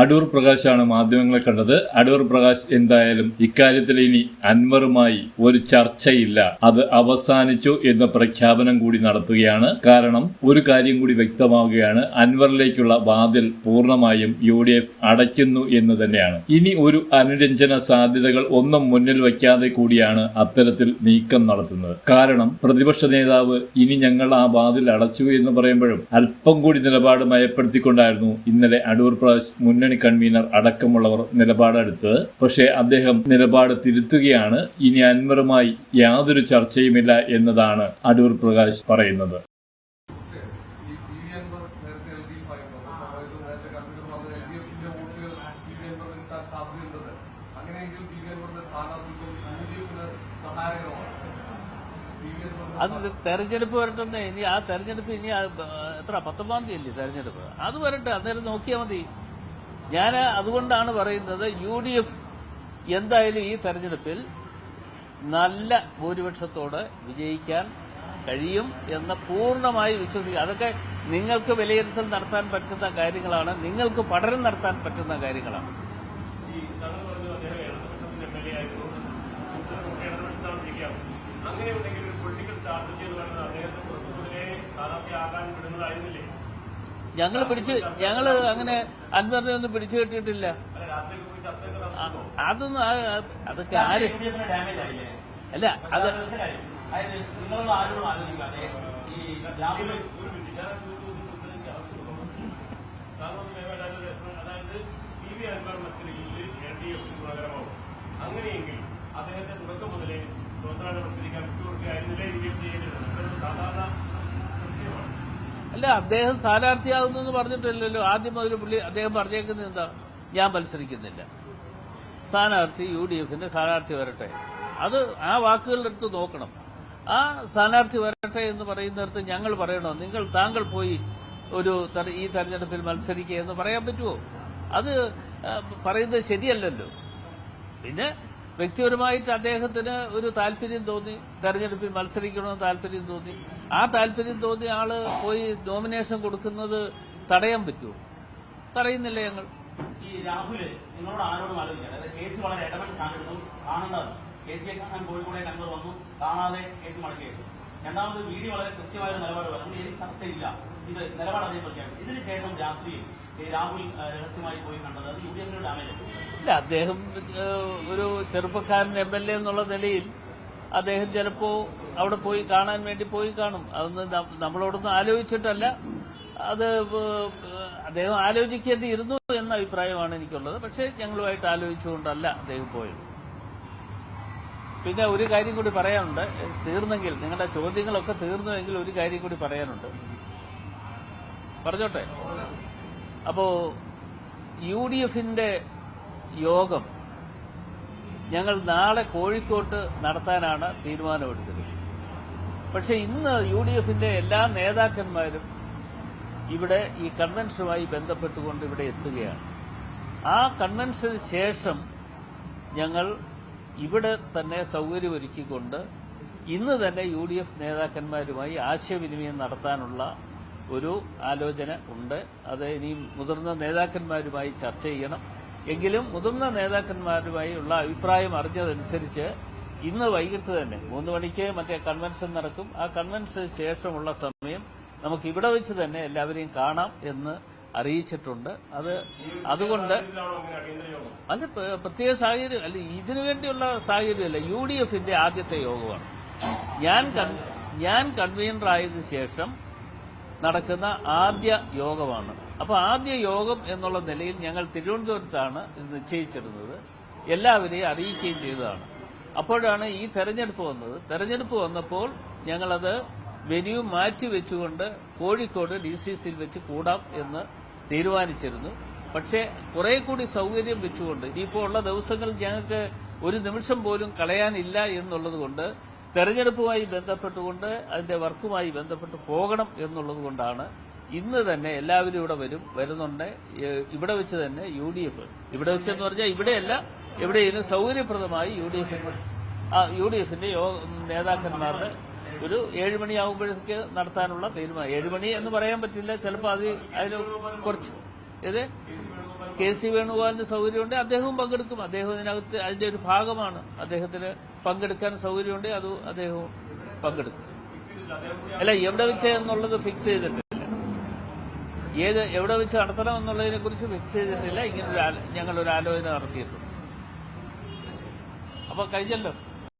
അടൂർ പ്രകാശാണ് മാധ്യമങ്ങളെ കണ്ടത്. അടൂർ പ്രകാശ് എന്തായാലും ഇക്കാര്യത്തിൽ ഇനി അൻവറുമായി ഒരു ചർച്ചയില്ല. അത് അവസാനിച്ചു എന്ന പ്രഖ്യാപനം കൂടി നടത്തുകയാണ്. കാരണം ഒരു കാര്യം കൂടി വ്യക്തമാവുകയാണ്. അൻവറിലേക്കുള്ള വാതിൽ പൂർണമായും യു ഡി എഫ് അടയ്ക്കുന്നു എന്ന് തന്നെയാണ്. ഇനി ഒരു അനുരഞ്ജന സാധ്യതകൾ ഒന്നും മുന്നിൽ വയ്ക്കാതെ കൂടിയാണ് അത്തരത്തിൽ നീക്കം നടത്തുന്നത്. കാരണം പ്രതിപക്ഷ നേതാവ് ഇനി ഞങ്ങൾ ആ വാതിൽ അടച്ചു എന്ന് പറയുമ്പോഴും അല്പം കൂടി നിലപാട് മയപ്പെടുത്തിക്കൊണ്ടായിരുന്നു ഇന്നലെ അടൂർ പ്രകാശ് മുന്നണി കൺവീനർ അടക്കമുള്ളവർ നിലപാടെടുത്തത് പക്ഷേ അദ്ദേഹം നിലപാട് തിരുത്തുകയാണ്. ഇനി അൻവറുമായി യാതൊരു ചർച്ചയുമില്ല എന്നതാണ് അടൂർ പ്രകാശ് പറയുന്നത്. അത് തെരഞ്ഞെടുപ്പ് വരട്ടെ ഇനി ആ തെരഞ്ഞെടുപ്പ് ഇനി എത്ര പത്തൊമ്പതാം തീയതി അല്ലേ തെരഞ്ഞെടുപ്പ്? അത് വരട്ടെ അന്നേരം നോക്കിയാൽ മതി. ഞാൻ അതുകൊണ്ടാണ് പറയുന്നത് യു ഡി എഫ് എന്തായാലും ഈ തെരഞ്ഞെടുപ്പിൽ നല്ല ഭൂരിപക്ഷത്തോടെ വിജയിക്കാൻ കഴിയും എന്ന് പൂർണമായി വിശ്വസിക്കുക അതൊക്കെ നിങ്ങൾക്ക് വിലയിരുത്തൽ നടത്താൻ പറ്റുന്ന കാര്യങ്ങളാണ്. നിങ്ങൾക്ക് പഠനം നടത്താൻ പറ്റുന്ന കാര്യങ്ങളാണ്. അങ്ങനെയുണ്ടെങ്കിൽ ഒരു പൊളിറ്റിക്കൽ സ്ട്രാറ്റജി എന്ന് പറയുന്നത് അദ്ദേഹത്തെ സ്ഥാനാർത്ഥിയാകാൻ വിടുന്നതായിരുന്നില്ലേ? ഞങ്ങൾ പിടിച്ച് ഞങ്ങൾ അങ്ങനെ അൻവറിനെ ഒന്നും പിടിച്ചു കെട്ടിയിട്ടില്ല. അതൊന്നും അതൊക്കെ ആര്? അല്ല അത് അങ്ങനെയെങ്കിൽ അദ്ദേഹത്തെ തുടക്കം മുതലേ സ്വതന്ത്രമായി മത്സരിക്കാൻ വിട്ടുകൊടുക്കുകയായിരുന്നില്ല. യു ഡി സാധാരണ അല്ല അദ്ദേഹം സ്ഥാനാർത്ഥിയാകുന്നു എന്ന് പറഞ്ഞിട്ടില്ലല്ലോ. ആദ്യം മുതൽ പുള്ളി അദ്ദേഹം പറഞ്ഞേക്കുന്നത് എന്താ? ഞാൻ മത്സരിക്കുന്നില്ല. സ്ഥാനാർത്ഥി യു ഡി എഫിന്റെ സ്ഥാനാർത്ഥി വരട്ടെ. അത് ആ വാക്കുകളുടെ അടുത്ത് നോക്കണം. ആ സ്ഥാനാർത്ഥി വരട്ടെ എന്ന് പറയുന്നിടത്ത് ഞങ്ങൾ പറയണോ? നിങ്ങൾ താങ്കൾ പോയി ഒരു ഈ തെരഞ്ഞെടുപ്പിൽ മത്സരിക്കുക എന്ന് പറയാൻ പറ്റുമോ അത് പറയുന്നത് ശരിയല്ലല്ലോ. പിന്നെ വ്യക്തിപരമായിട്ട് അദ്ദേഹത്തിന് ഒരു താല്പര്യം തോന്നി. തെരഞ്ഞെടുപ്പിൽ മത്സരിക്കണമെന്ന് താല്പര്യം തോന്നി. ആ താല്പര്യം തോന്നിയ ആൾ പോയി നോമിനേഷൻ കൊടുക്കുന്നത് തടയാൻ പറ്റുമോ? തടയുന്നില്ല ഞങ്ങൾ. ഈ രാഹുൽ നിങ്ങളോട് ആരോടും കേസ് വളരെ ഇടപെട്ട് കാണാൻ കോഴിക്കോടെ വന്നു. കാണാതെ കേസ് രണ്ടാമത് വളരെ കൃത്യമായ ഒരു നിലപാട് പറഞ്ഞു ഇനി ചർച്ചയില്ല. ഇത് നിലപാട് രാത്രിയിൽ രാഹുൽ രഹസ്യമായി പോയി കണ്ടത് അത് യു ഡി എഫിന് ഡാമേജ് ഇല്ല അദ്ദേഹം ഒരു ചെറുപ്പക്കാരൻ എം എൽ എ എന്നുള്ള നിലയിൽ അദ്ദേഹം ചിലപ്പോ അവിടെ പോയി കാണാൻ വേണ്ടി പോയി കാണും. അതൊന്നും നമ്മളോടൊന്നും ആലോചിച്ചിട്ടല്ല. അത് അദ്ദേഹം ആലോചിക്കേണ്ടി ഇരുന്നു എന്ന അഭിപ്രായമാണ് എനിക്കുള്ളത്. പക്ഷേ ഞങ്ങളുമായിട്ട് ആലോചിച്ചുകൊണ്ടല്ല അദ്ദേഹം പോയത്. പിന്നെ ഒരു കാര്യം കൂടി പറയാനുണ്ട്. തീർന്നെങ്കിൽ നിങ്ങളുടെ ചോദ്യങ്ങളൊക്കെ തീർന്നുവെങ്കിൽ ഒരു കാര്യം കൂടി പറയാനുണ്ട്. പറഞ്ഞോട്ടെ? അപ്പോ യു ഡി എഫിന്റെ യോഗം ഞങ്ങൾ നാളെ കോഴിക്കോട്ട് നടത്താനാണ് തീരുമാനമെടുത്തത്. പക്ഷേ ഇന്ന് യു ഡി എഫിന്റെ എല്ലാ നേതാക്കന്മാരും ഇവിടെ ഈ കൺവെൻഷനുമായി ബന്ധപ്പെട്ടുകൊണ്ട് ഇവിടെ എത്തുകയാണ്. ആ കൺവെൻഷന് ശേഷം ഞങ്ങൾ ഇവിടെ തന്നെ സൗകര്യമൊരുക്കിക്കൊണ്ട് ഇന്ന് തന്നെ യു ഡി എഫ് നേതാക്കന്മാരുമായി ആശയവിനിമയം നടത്താനുള്ള ഒരു ആലോചന ഉണ്ട്. അത് ഇനിയും മുതിർന്ന നേതാക്കന്മാരുമായി ചർച്ച ചെയ്യണം. എങ്കിലും മുതിർന്ന നേതാക്കന്മാരുമായി ഉള്ള അഭിപ്രായം അറിഞ്ഞതനുസരിച്ച് ഇന്ന് വൈകിട്ട് തന്നെ മൂന്ന് മണിക്ക് മറ്റേ കൺവെൻഷൻ നടക്കും. ആ കൺവെൻഷന് ശേഷമുള്ള സമയം നമുക്ക് ഇവിടെ വെച്ച് തന്നെ എല്ലാവരെയും കാണാം എന്ന് അറിയിച്ചിട്ടുണ്ട്. അത് അതുകൊണ്ട് അല്ല പ്രത്യേക സാഹചര്യം അല്ല ഇതിനു വേണ്ടിയുള്ള സാഹചര്യമല്ല. യു ഡി എഫിന്റെ ആദ്യത്തെ യോഗമാണ്. ഞാൻ ഞാൻ കൺവീനർ ആയതിനു ശേഷം നടക്കുന്ന ആദ്യ യോഗമാണ്. അപ്പോൾ ആദ്യ യോഗം എന്നുള്ള നിലയിൽ ഞങ്ങൾ തിരുവനന്തപുരത്താണ് നിശ്ചയിച്ചിരുന്നത്. എല്ലാവരെയും അറിയിക്കുകയും ചെയ്തതാണ്. അപ്പോഴാണ് ഈ തെരഞ്ഞെടുപ്പ് വന്നത്. തെരഞ്ഞെടുപ്പ് വന്നപ്പോൾ ഞങ്ങളത് വെന്യൂ മാറ്റി വെച്ചുകൊണ്ട് കോഴിക്കോട് ഡി സി സിയിൽ വെച്ച് കൂടാം എന്ന് തീരുമാനിച്ചിരുന്നു. പക്ഷേ കുറെ കൂടി സൗകര്യം വെച്ചുകൊണ്ട് ഇനിയിപ്പോൾ ഉള്ള ദിവസങ്ങൾ ഞങ്ങൾക്ക് ഒരു നിമിഷം പോലും കളയാനില്ല എന്നുള്ളത് കൊണ്ട് തെരഞ്ഞെടുപ്പുമായി ബന്ധപ്പെട്ടുകൊണ്ട് അതിന്റെ വർക്കുമായി ബന്ധപ്പെട്ട് പോകണം എന്നുള്ളതുകൊണ്ടാണ് ഇന്ന് തന്നെ എല്ലാവരും ഇവിടെ വരും വരുന്നുണ്ട്. ഇവിടെ വെച്ച് തന്നെ യു ഡി എഫ് ഇവിടെ വെച്ചെന്ന് പറഞ്ഞാൽ ഇവിടെയല്ല എവിടെയെങ്കിലും സൗകര്യപ്രദമായി U D F U D എഫിന്റെ നേതാക്കന്മാരുടെ ഒരു ഏഴുമണിയാവുമ്പോഴേക്ക് നടത്താനുള്ള തീരുമാനം. ഏഴുമണി എന്ന് പറയാൻ പറ്റില്ല ചിലപ്പോൾ അത് അതിന് കുറച്ച് ഇത് കെ സി വേണുഗോപാലിന് സൗകര്യമുണ്ട്. അദ്ദേഹവും പങ്കെടുക്കും. അദ്ദേഹം ഇതിനകത്ത് അതിന്റെ ഒരു ഭാഗമാണ്. അദ്ദേഹത്തിന് പങ്കെടുക്കാൻ സൗകര്യമുണ്ട്. അത് അദ്ദേഹവും പങ്കെടുക്കും. അല്ല എവിടെ വെച്ച് എന്നുള്ളത് ഫിക്സ് ചെയ്തിട്ടില്ല. ഏത് എവിടെ വെച്ച് നടത്തണം എന്നുള്ളതിനെ കുറിച്ച് ഫിക്സ് ചെയ്തിട്ടില്ല. ഇങ്ങനെ ഞങ്ങളൊരു ആലോചന നടത്തിയിട്ടുണ്ട്. അപ്പൊ കഴിഞ്ഞല്ലോ?